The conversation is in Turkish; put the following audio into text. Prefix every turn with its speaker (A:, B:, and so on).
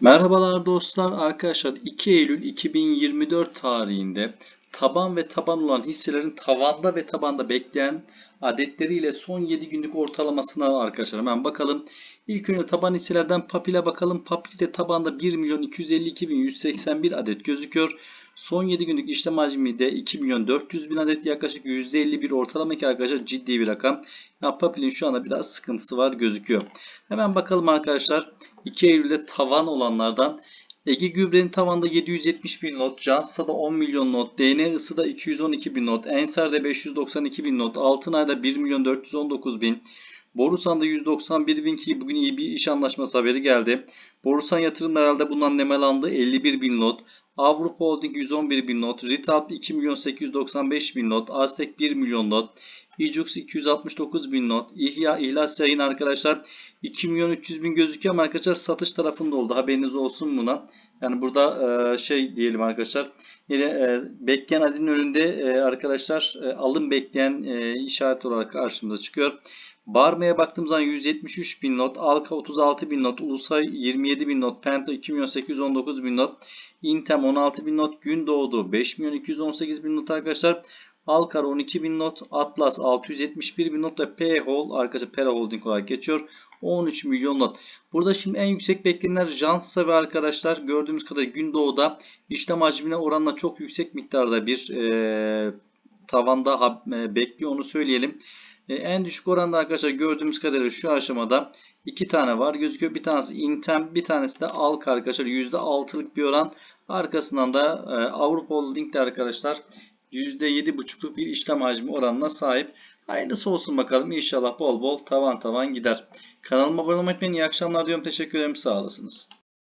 A: Merhabalar dostlar. Arkadaşlar 2 Eylül 2024 tarihinde taban ve taban olan hisselerin tavanda ve tabanda bekleyen adetleriyle son 7 günlük ortalamasına arkadaşlar hemen bakalım. İlk önce taban hisselerden Papil'e bakalım. Papil'de tabanda 1 milyon 252 bin 181 adet gözüküyor. Son 7 günlük işlem hacmi de 2 milyon 400 bin adet yaklaşık %51 ortalama ki arkadaşlar ciddi bir rakam. Ya Papil'in şu anda biraz sıkıntısı var gözüküyor. Hemen bakalım arkadaşlar. 2 Eylül'de tavan olanlardan Ege Gübre'nin tavanda 770 bin not, Jansa'da 10 milyon not, DN Isı'da 212 bin not, Enser'de 592 bin not, Altınay'da 1 milyon 419 bin, Borusan'da 191 bin ki bugün iyi bir iş anlaşması haberi geldi. Borusan yatırım herhalde bundan nemalandı 51 bin not. Avrupa Holding 111 bin not. Ritalp 2 milyon 895 bin not. Aztek 1 milyon not. Ijux 269 bin not. İhya İhlas yayın arkadaşlar 2 milyon 300 bin gözüküyor ama arkadaşlar satış tarafında oldu. Haberiniz olsun buna. Yani burada e, şey diyelim arkadaşlar. Yine e, bekleyen adının önünde e, arkadaşlar e, alım bekleyen e, işaret olarak karşımıza çıkıyor. Barma'ya baktığımız zaman 173 bin not, Alka 36 bin not, Ulusay 27 bin not, Penta 2 milyon 819 bin not, Intem 16 bin not, Gündoğdu 5 milyon 218 bin not arkadaşlar. Alkar 12 bin not, Atlas 671 bin not ve P-Hol arkadaşlar Pera Holding olarak geçiyor. 13 milyon not. Burada şimdi en yüksek beklenenler Jansa ve arkadaşlar gördüğümüz kadar Gündoğu'da işlem hacmine oranla çok yüksek miktarda bir e, tavanda e, bekliyor onu söyleyelim. E, en düşük oranda arkadaşlar gördüğümüz kadarıyla şu aşamada iki tane var gözüküyor. Bir tanesi Intem, bir tanesi de Alka arkadaşlar. %6'lık bir oran. Arkasından da e, Avrupa Holding'de arkadaşlar %7,5'luk bir işlem hacmi oranına sahip. Hayırlısı olsun bakalım. İnşallah bol bol tavan tavan gider. Kanalıma abone olmayı unutmayın. İyi akşamlar diyorum. Teşekkür ederim. Sağ olasınız.